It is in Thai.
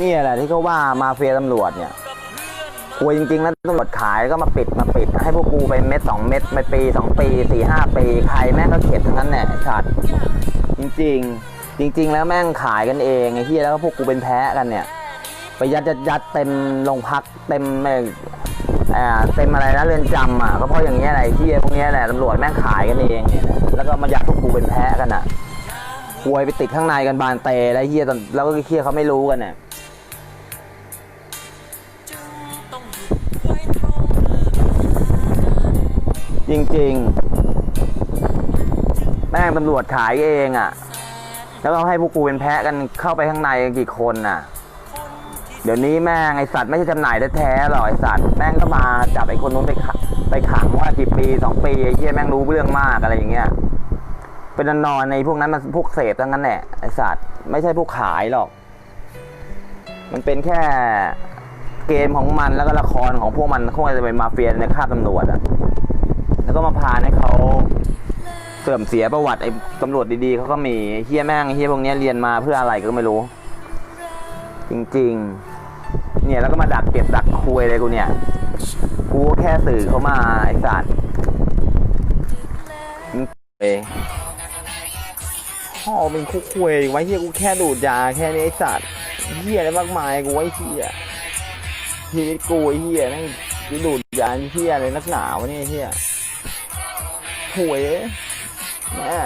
นี่แหละที่เขาว่ามาเฟียตำรวจเนี่ยกลัวจริงๆแล้วตำรวจขายก็มาปิดมาปิด ให้พวกกูไปเม็ดสองเม็ดไปปีสองปีสี่ห้าปีใครแม่งก็เข็ดทั้งนั้นแหละไอ้สัตว์จริง ๆ จริง ๆ แล้วแม่งขายกันเองไอ้ที่แล้วก็พวกกูเป็นแพ้กันเนี่ย ไปยัดยัดยดเต็มโรงพักเต็มเอ่อ่าเต็มอะไรนะเรือนจำอะก็เพราะอย่างเงี้ยอะไรที่พวกเนี้ยแหละตำรวจแม่งขายกันเองเนี่ยแล้วก็มายัดพวกกูเป็นแพ้กันอะควยไปติดข้างในกันบานเตะแล้วเฮียตอนแล้วก็เฮียเขาไม่รู้กันเนี่ย ริงๆ แม่งตำรวจขายเองอะ่ะ แล้วก็ให้พวกกูเป็นแพะกันเข้าไปข้างในกี่คนน่ะ เดี๋ยวนี้แม่งไอสัตว์ไม่ใช่จำหน่ายแท้ๆหรอกไอสัตว์แม่งก็มาจับไอคนนู้นไปขังไปขังว่ากี่ปีสองปีไอเหี้ยแม่งรู้เรื่องมากอะไรอย่างเงี้ยเป็นนอนในพวกนั้นมันพวกเสพทั้งนั้นแหละไอสัตว์ไม่ใช่พวกขายหรอก มันเป็นแค่เกมของมันแล้วก็ละครของพวกมันคงจะเป็นมาเฟียในคาบตำรวจอะ แล้วก็มาพานให้เขา เสื่อมเสียประวัติไอ้ตำรวจดีๆเขาก็มีเฮี้ยแม่งเฮี้ยพวกนี้เรียนมาเพื่ออะไรก็ไม่รู้ จริงๆ เนี่ยแล้วก็มาดักเก็บดักคุยเลยกูเนี่ยกูแค่สื่อเขามาไอ้สัตว์เอ้พ่อเป็นคุกคุยไว้เฮี้ยกูแค่ดูดยาแค่นี้ไอ้สัตว์เฮี้ยอะไรมากมายกูไว้เฮี้ยชีวิตกูไอ้เฮี้ยนั่งดูดยาเฮี้ยอะไรนักหนาวะเนี่ยเฮี้ยหวย แม่